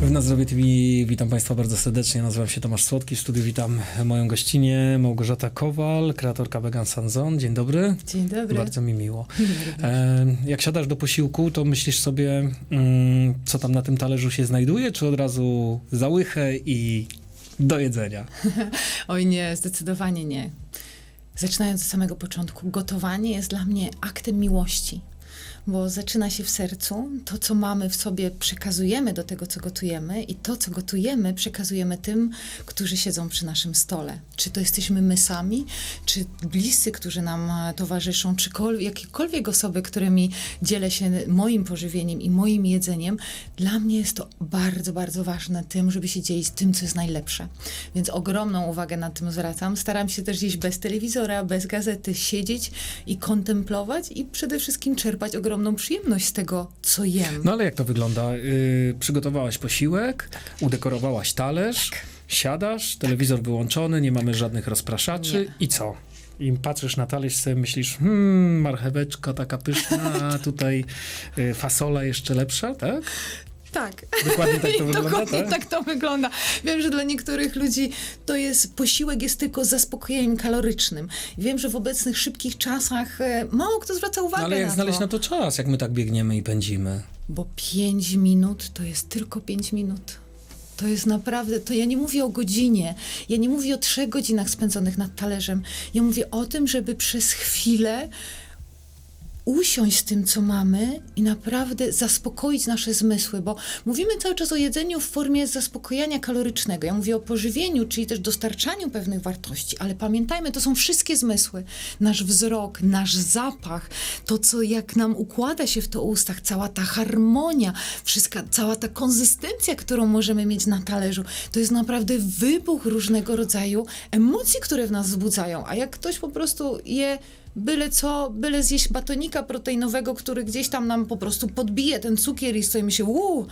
W Nazdrowie TV witam Państwa bardzo serdecznie. Nazywam się Tomasz Słodki. W studiu witam moją gościnię Małgorzata Kowal, kreatorka Vegan Sanzon. Dzień dobry. Dzień dobry. Bardzo mi miło. E, jak siadasz do posiłku, to myślisz sobie, mm, co tam na tym talerzu się znajduje, czy od razu za łychę i do jedzenia? Oj nie, zdecydowanie nie. Zaczynając od samego początku, gotowanie jest dla mnie aktem miłości, bo zaczyna się w sercu. To, co mamy w sobie, przekazujemy do tego, co gotujemy, i to, co gotujemy, przekazujemy tym, którzy siedzą przy naszym stole. Czy to jesteśmy my sami, czy bliscy, którzy nam towarzyszą, czy kol- jakiekolwiek osoby, którymi dzielę się moim pożywieniem i moim jedzeniem. Dla mnie jest to bardzo, bardzo ważne tym, żeby się dzielić tym, co jest najlepsze. Więc ogromną uwagę na tym zwracam. Staram się też gdzieś bez telewizora, bez gazety siedzieć i kontemplować i przede wszystkim czerpać ogromną przyjemność z tego, co jem. No ale jak to wygląda? Y, przygotowałaś posiłek, udekorowałaś talerz, siadasz, telewizor wyłączony, nie mamy żadnych rozpraszaczy Nie. i co? I patrzysz na talerz sobie myślisz, hmm, marcheweczka taka pyszna, tutaj y, fasola jeszcze lepsza, tak? Tak. Dokładnie tak to wygląda, Dokładnie tak? tak to wygląda. Wiem, że dla niektórych ludzi to jest posiłek jest tylko zaspokojeniem kalorycznym. Wiem, że w obecnych szybkich czasach e, mało kto zwraca uwagę No, ale jak na znaleźć to. na to czas, jak my tak biegniemy i pędzimy? Bo pięć minut to jest tylko pięć minut. To jest naprawdę, to ja nie mówię o godzinie, ja nie mówię o trzech godzinach spędzonych nad talerzem. Ja mówię o tym, żeby przez chwilę usiąść z tym, co mamy i naprawdę zaspokoić nasze zmysły, bo mówimy cały czas o jedzeniu w formie zaspokojenia kalorycznego. Ja mówię o pożywieniu, czyli też dostarczaniu pewnych wartości, ale pamiętajmy, to są wszystkie zmysły. Nasz wzrok, nasz zapach, to, co jak nam układa się w to ustach, cała ta harmonia, wszystka, cała ta konsystencja, którą możemy mieć na talerzu, to jest naprawdę wybuch różnego rodzaju emocji, które w nas wzbudzają. A jak ktoś po prostu je byle co, byle zjeść batonika proteinowego, który gdzieś tam nam po prostu podbije ten cukier i stoimy się, uuu,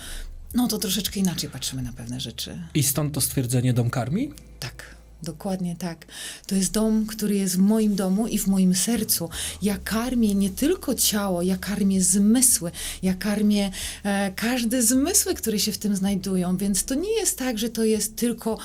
no to troszeczkę inaczej patrzymy na pewne rzeczy. I stąd to stwierdzenie dom karmi? Tak. Dokładnie tak. To jest dom, który jest w moim domu i w moim sercu. Ja karmię nie tylko ciało, ja karmię zmysły, ja karmię e, każde zmysły, które się w tym znajdują, więc to nie jest tak, że to jest tylko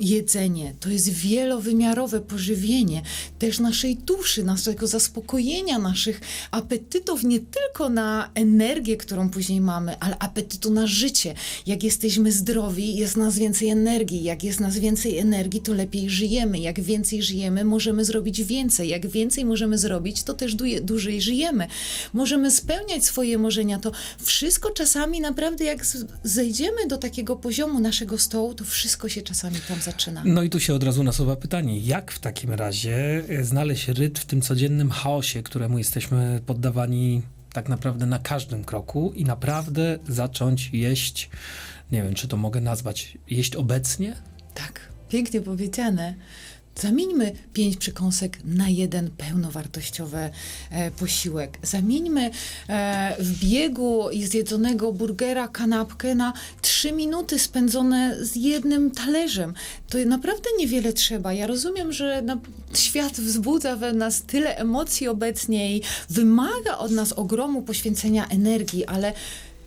jedzenie, to jest wielowymiarowe pożywienie też naszej duszy, naszego zaspokojenia, naszych apetytów, nie tylko na energię, którą później mamy, ale apetytu na życie. Jak jesteśmy zdrowi, jest nas więcej energii. Jak jest nas więcej energii, to lepiej żyjemy. Jak więcej żyjemy, możemy zrobić więcej. Jak więcej możemy zrobić, to też dłużej żyjemy. Możemy spełniać swoje marzenia. To wszystko czasami naprawdę, jak zejdziemy do takiego poziomu naszego stołu, to wszystko się czasami tam zaczyna. No i tu się od razu nasuwa pytanie, jak w takim razie e, znaleźć rytm w tym codziennym chaosie, któremu jesteśmy poddawani tak naprawdę na każdym kroku i naprawdę zacząć jeść, nie wiem, czy to mogę nazwać, jeść obecnie? Tak, pięknie powiedziane. Zamieńmy pięć przekąsek na jeden pełnowartościowy e, posiłek. Zamieńmy e, w biegu zjedzonego burgera, kanapkę na trzy minuty spędzone z jednym talerzem. To naprawdę niewiele trzeba. Ja rozumiem, że świat wzbudza we nas tyle emocji obecnie i wymaga od nas ogromu poświęcenia energii, ale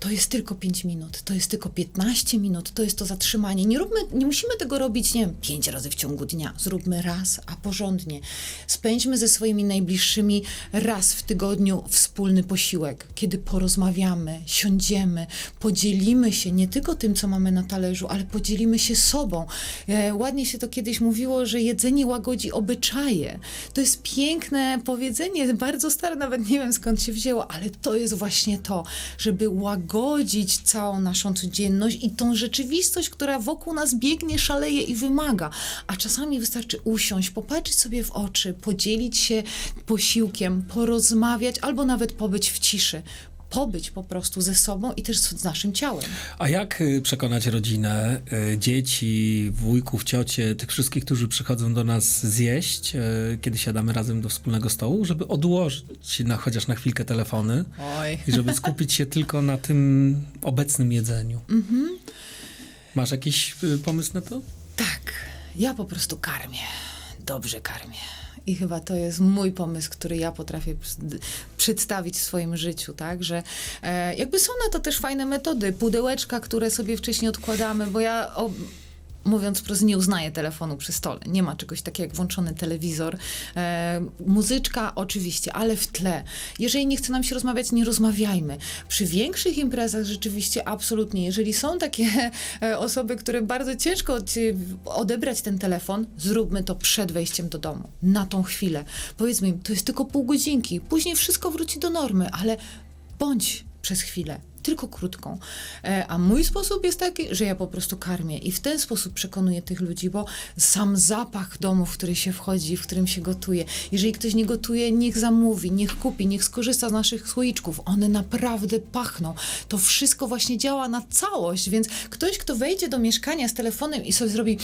to jest tylko 5 minut, to jest tylko 15 minut, to jest to zatrzymanie. Nie, róbmy, nie musimy tego robić, nie wiem, 5 razy w ciągu dnia. Zróbmy raz, a porządnie. Spędźmy ze swoimi najbliższymi raz w tygodniu wspólny posiłek, kiedy porozmawiamy, siądziemy, podzielimy się nie tylko tym, co mamy na talerzu, ale podzielimy się sobą. E, ładnie się to kiedyś mówiło, że jedzenie łagodzi obyczaje. To jest piękne powiedzenie, bardzo stare, nawet nie wiem skąd się wzięło, ale to jest właśnie to, żeby łagodzić całą naszą codzienność i tą rzeczywistość, która wokół nas biegnie, szaleje i wymaga. A czasami wystarczy usiąść, popatrzeć sobie w oczy, podzielić się posiłkiem, porozmawiać albo nawet pobyć w ciszy. Pobyć po prostu ze sobą i też z naszym ciałem. A jak y, przekonać rodzinę, y, dzieci, wujków, ciocie, tych wszystkich, którzy przychodzą do nas zjeść, y, kiedy siadamy razem do wspólnego stołu, żeby odłożyć na, chociaż na chwilkę telefony Oj. i żeby skupić się tylko na tym obecnym jedzeniu? Masz jakiś pomysł na to? Tak, ja po prostu karmię. Dobrze karmię. I chyba to jest mój pomysł, który ja potrafię przedstawić w swoim życiu, tak? Że e, jakby są na to też fajne metody, pudełeczka, które sobie wcześniej odkładamy, bo ja o, mówiąc wprost, nie uznaję telefonu przy stole. Nie ma czegoś takiego jak włączony telewizor. E, muzyczka oczywiście, ale w tle. Jeżeli nie chce nam się rozmawiać, nie rozmawiajmy. Przy większych imprezach rzeczywiście absolutnie. Jeżeli są takie e, osoby, które bardzo ciężko od, odebrać ten telefon, zróbmy to przed wejściem do domu. Na tą chwilę. Powiedzmy im, to jest tylko pół godzinki. Później wszystko wróci do normy, ale bądź przez chwilę, tylko krótką. E, A mój sposób jest taki, że ja po prostu karmię i w ten sposób przekonuję tych ludzi, bo sam zapach domu, w który się wchodzi, w którym się gotuje. Jeżeli ktoś nie gotuje, niech zamówi, niech kupi, niech skorzysta z naszych słoiczków. One naprawdę pachną. To wszystko właśnie działa na całość, więc ktoś, kto wejdzie do mieszkania z telefonem i sobie zrobi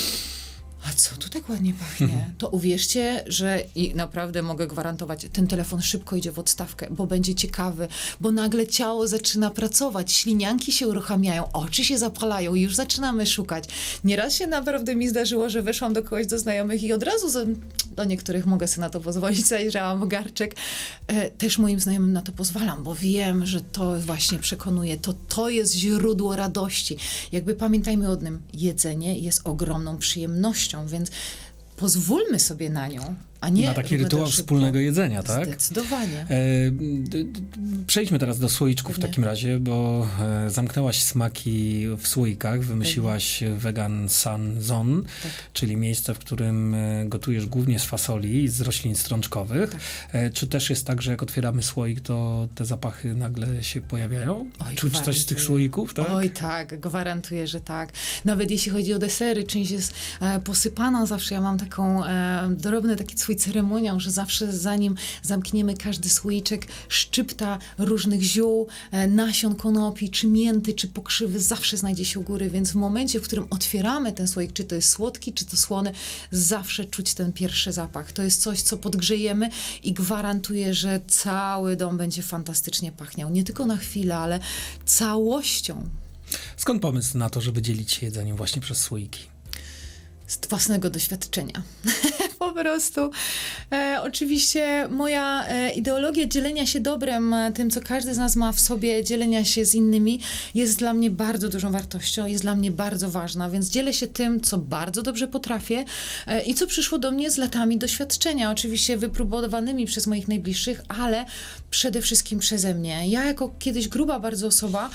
a co tu tak ładnie pachnie? To uwierzcie, że i naprawdę mogę gwarantować, ten telefon szybko idzie w odstawkę, bo będzie ciekawy, bo nagle ciało zaczyna pracować, ślinianki się uruchamiają, oczy się zapalają, już zaczynamy szukać. Nieraz się naprawdę mi zdarzyło, że weszłam do kogoś do znajomych i od razu za- do niektórych mogę sobie na to pozwolić, zajrzałam w garczek. E, też moim znajomym na to pozwalam, bo wiem, że to właśnie przekonuje, to to jest źródło radości. Jakby pamiętajmy o tym, jedzenie jest ogromną przyjemnością, więc pozwólmy sobie na nią, a nie Na taki rytuał wspólnego jedzenia, tak? Zdecydowanie. E, Przejdźmy teraz do słoiczków w takim razie, bo e, zamknęłaś smaki w słoikach, wymyśliłaś Vegan Sun Zone, Tak. czyli miejsce, w którym e, gotujesz głównie z fasoli i z roślin strączkowych. Tak. Czy też jest tak, że jak otwieramy słoik, to te zapachy nagle się pojawiają? Oj, Czuć coś z tych gwarantuję. słoików, tak? Oj tak, gwarantuję, że tak. Nawet jeśli chodzi o desery, część jest posypana zawsze. Ja mam taką e, drobny taki swój ceremoniał, że zawsze zanim zamkniemy każdy słoiczek, szczypta różnych ziół, e, nasion konopi, czy mięty, czy pokrzywy zawsze znajdzie się u góry, więc w momencie, w którym otwieramy ten słoik, czy to jest słodki, czy to słony, zawsze czuć ten pierwszy zapach. To jest coś, co podgrzejemy i gwarantuję, że cały dom będzie fantastycznie pachniał. Nie tylko na chwilę, ale całością. Skąd pomysł na to, żeby dzielić się jedzeniem właśnie przez słoiki? z własnego doświadczenia. po prostu. E, oczywiście moja e, ideologia dzielenia się dobrem, e, tym co każdy z nas ma w sobie, dzielenia się z innymi, jest dla mnie bardzo dużą wartością, jest dla mnie bardzo ważna, więc dzielę się tym, co bardzo dobrze potrafię e, i co przyszło do mnie z latami doświadczenia, oczywiście wypróbowanymi przez moich najbliższych, ale przede wszystkim przeze mnie. Ja jako kiedyś gruba bardzo osoba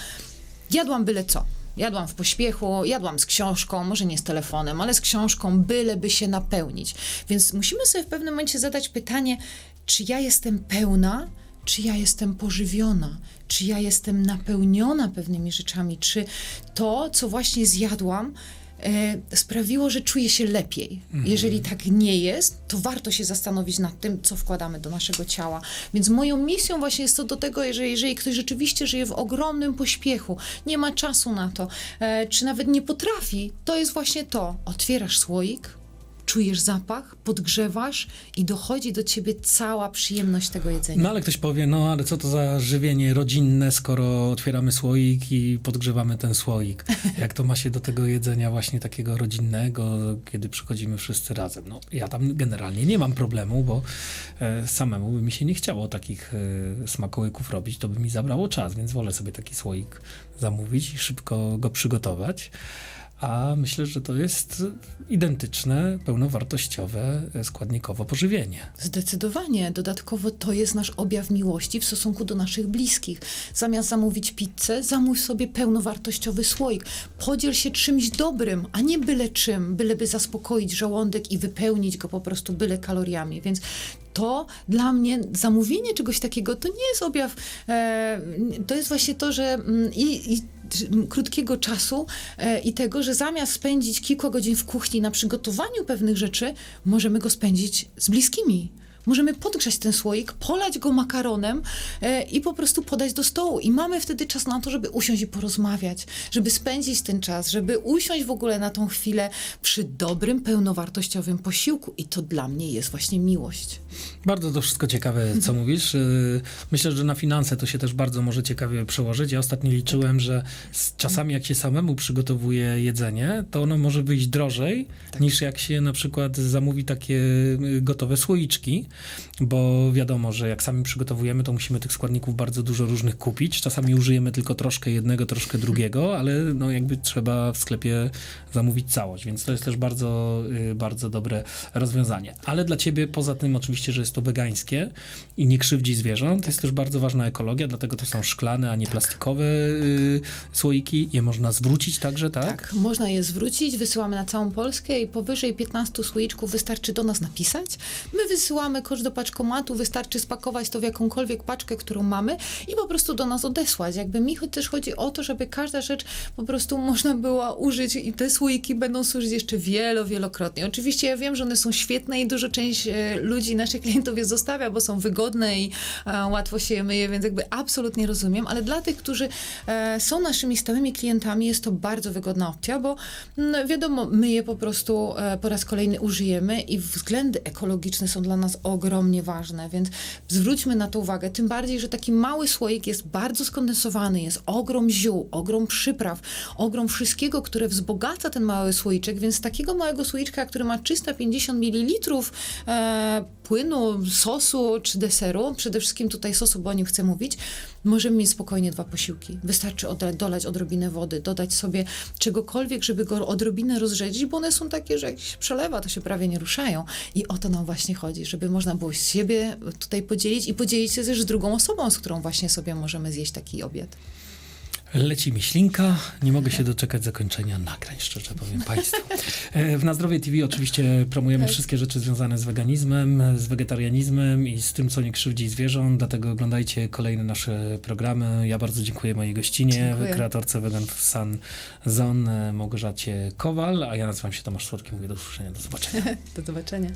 jadłam byle co. Jadłam w pośpiechu, jadłam z książką, może nie z telefonem, ale z książką, byleby się napełnić. Więc musimy sobie w pewnym momencie zadać pytanie, czy ja jestem pełna, czy ja jestem pożywiona, czy ja jestem napełniona pewnymi rzeczami, czy to, co właśnie zjadłam, sprawiło, że czuję się lepiej. Jeżeli tak nie jest, to warto się zastanowić nad tym, co wkładamy do naszego ciała. Więc moją misją właśnie jest to do tego, że jeżeli ktoś rzeczywiście żyje w ogromnym pośpiechu, nie ma czasu na to, e, czy nawet nie potrafi, to jest właśnie to. Otwierasz słoik, czujesz zapach, podgrzewasz i dochodzi do ciebie cała przyjemność tego jedzenia. No ale ktoś powie, no ale co to za żywienie rodzinne, skoro otwieramy słoik i podgrzewamy ten słoik? Jak to ma się do tego jedzenia właśnie takiego rodzinnego, kiedy przychodzimy wszyscy razem? No ja tam generalnie nie mam problemu, bo e, samemu by mi się nie chciało takich e, smakołyków robić, to by mi zabrało czas, więc wolę sobie taki słoik zamówić i szybko go przygotować. A myślę, że to jest identyczne, pełnowartościowe, e, składnikowo pożywienie. Zdecydowanie. Dodatkowo to jest nasz objaw miłości w stosunku do naszych bliskich. Zamiast zamówić pizzę, zamów sobie pełnowartościowy słoik. Podziel się czymś dobrym, a nie byle czym, byleby zaspokoić żołądek i wypełnić go po prostu byle kaloriami. Więc to dla mnie zamówienie czegoś takiego to nie jest objaw, e, to jest właśnie to, że mm, i, i krótkiego czasu e, i tego, że zamiast spędzić kilka godzin w kuchni na przygotowaniu pewnych rzeczy, możemy go spędzić z bliskimi. Możemy podgrzać ten słoik, polać go makaronem e, i po prostu podać do stołu. I mamy wtedy czas na to, żeby usiąść i porozmawiać, żeby spędzić ten czas, żeby usiąść w ogóle na tą chwilę przy dobrym, pełnowartościowym posiłku. I to dla mnie jest właśnie miłość. Bardzo to wszystko ciekawe, co mówisz. Y, Myślę, że na finanse to się też bardzo może ciekawie przełożyć. Ja ostatnio liczyłem, że z czasami jak się samemu przygotowuje jedzenie, to ono może wyjść drożej niż jak się na przykład zamówi takie y, gotowe słoiczki, bo wiadomo, że jak sami przygotowujemy, to musimy tych składników bardzo dużo różnych kupić. Czasami użyjemy tylko troszkę jednego, troszkę drugiego, ale no jakby trzeba w sklepie zamówić całość, więc to jest też bardzo, y, bardzo dobre rozwiązanie. Ale dla ciebie, poza tym oczywiście, że jest to wegańskie i nie krzywdzi zwierząt, jest też bardzo ważna ekologia, dlatego to są szklane, a nie plastikowe y, słoiki. Je można zwrócić także, tak? Tak, można je zwrócić, wysyłamy na całą Polskę i powyżej 15 słoiczków wystarczy do nas napisać. My wysyłamy koszt do paczkomatu, wystarczy spakować to w jakąkolwiek paczkę, którą mamy i po prostu do nas odesłać. Jakby mi też chodzi o to, żeby każda rzecz po prostu można było użyć i te słoiki będą służyć jeszcze wielo, wielokrotnie. Oczywiście ja wiem, że one są świetne i dużo część e, ludzi, naszych klientów je zostawia, bo są wygodne i e, łatwo się je myje, więc jakby absolutnie rozumiem, ale dla tych, którzy e, są naszymi stałymi klientami, jest to bardzo wygodna opcja, bo no, wiadomo, my je po prostu e, po raz kolejny użyjemy i względy ekologiczne są dla nas ogromnie ważne, więc zwróćmy na to uwagę. Tym bardziej, że taki mały słoik jest bardzo skondensowany, jest ogrom ziół, ogrom przypraw, ogrom wszystkiego, które wzbogaca ten mały słoiczek, więc takiego małego słoiczka, który ma 350 ml e, płynu, sosu czy deseru, przede wszystkim tutaj sosu, bo o nim chcę mówić, możemy mieć spokojnie dwa posiłki. Wystarczy dolać odrobinę wody, dodać sobie czegokolwiek, żeby go odrobinę rozrzedzić, bo one są takie, że jak się przelewa, to się prawie nie ruszają. I o to nam właśnie chodzi, żeby można było siebie tutaj podzielić i podzielić się też z drugą osobą, z którą właśnie sobie możemy zjeść taki obiad. Leci mi ślinka, nie mogę się doczekać zakończenia nagrań, szczerze powiem Państwu. E, W Na Zdrowie TV oczywiście promujemy Tak. wszystkie rzeczy związane z weganizmem, z wegetarianizmem i z tym, co nie krzywdzi zwierząt, dlatego oglądajcie kolejne nasze programy. Ja bardzo dziękuję mojej gościnie, Dziękuję. kreatorce Vegan Sun Zone Małgorzacie Kowal, a ja nazywam się Tomasz Słodki, mówię do usłyszenia, do zobaczenia. Do zobaczenia.